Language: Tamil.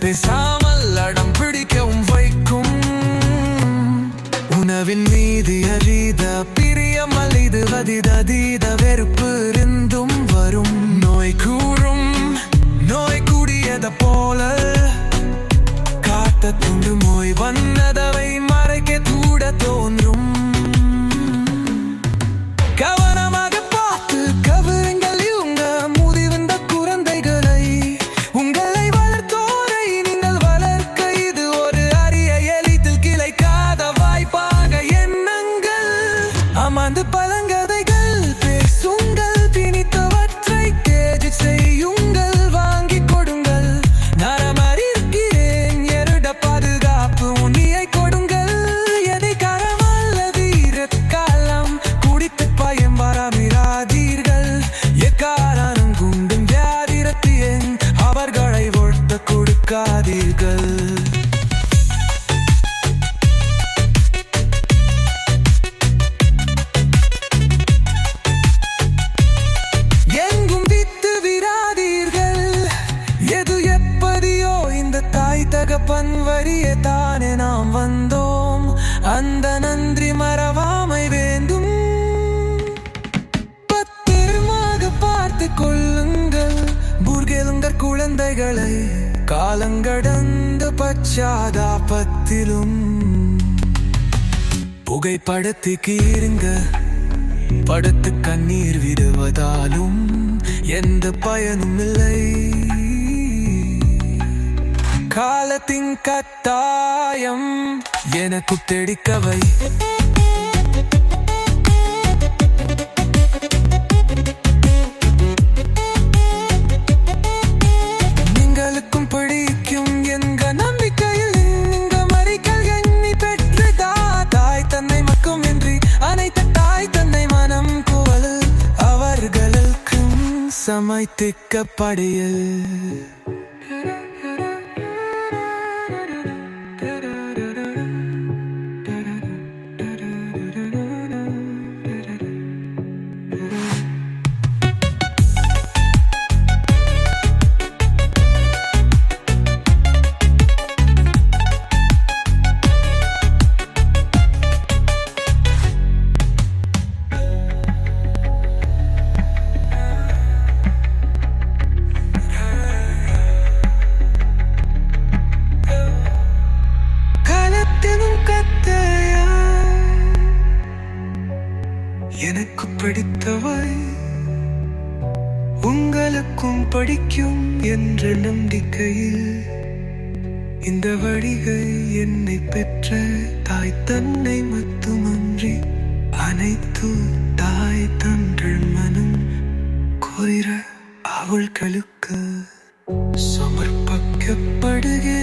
பேசாமல் அடம் பிடிக்கவும் வைக்கும். உணவின் மீது அறித பிரியமல் இது வதிததீத வெறுப்பு இருந்தும் வரும். நோய் கூறும் நோய் கூடியத போல பழங்கதைகள் பேசுங்கள் திணித்தவற்றை தேடி செய்யுங்கள் வாங்கிக் கொடுங்கள். நரமறிக்கிறேன் எருட பாதுகாப்பு உன்னியை கொடுங்கள். எதை கரமல்லது காலம் குடித்து பயம் வரமிராதீர்கள். எக்காரணம் குண்டும் வியாதிரத்தியன் அவர்களை ஒட்ட கொடுக்காதீர்கள். தகப்பன் வரிய தானே நாம் வந்தோம். அந்த நன்றி மறவாமை வேண்டும். பத்திரமாக பார்த்து கொள்ளுங்கள். புர்கெலுங்கர் குழந்தைகளை காலங்கடந்த பச்சாதாபத்திலும் புகைப்படத்துக்கு இருங்க. படத்து கண்ணீர் விடுவதாலும் எந்த பயனும் இல்லை காலத்தின் கட்டாயம் எனக்கு தெடிக்கவை. நீங்களுக்கும் படியில். எனக்கு பிடித்தவை உங்களுக்கும் படிக்கும் என்ற நம்பிக்கையில் இந்த வழிகை என்னை பெற்ற தாய் தன்னை மட்டுமன்றி அனைத்து தாய் தன்றள் மனம் கோயிற அவள்களுக்கு சமர்ப்பிக்கப்படுகிற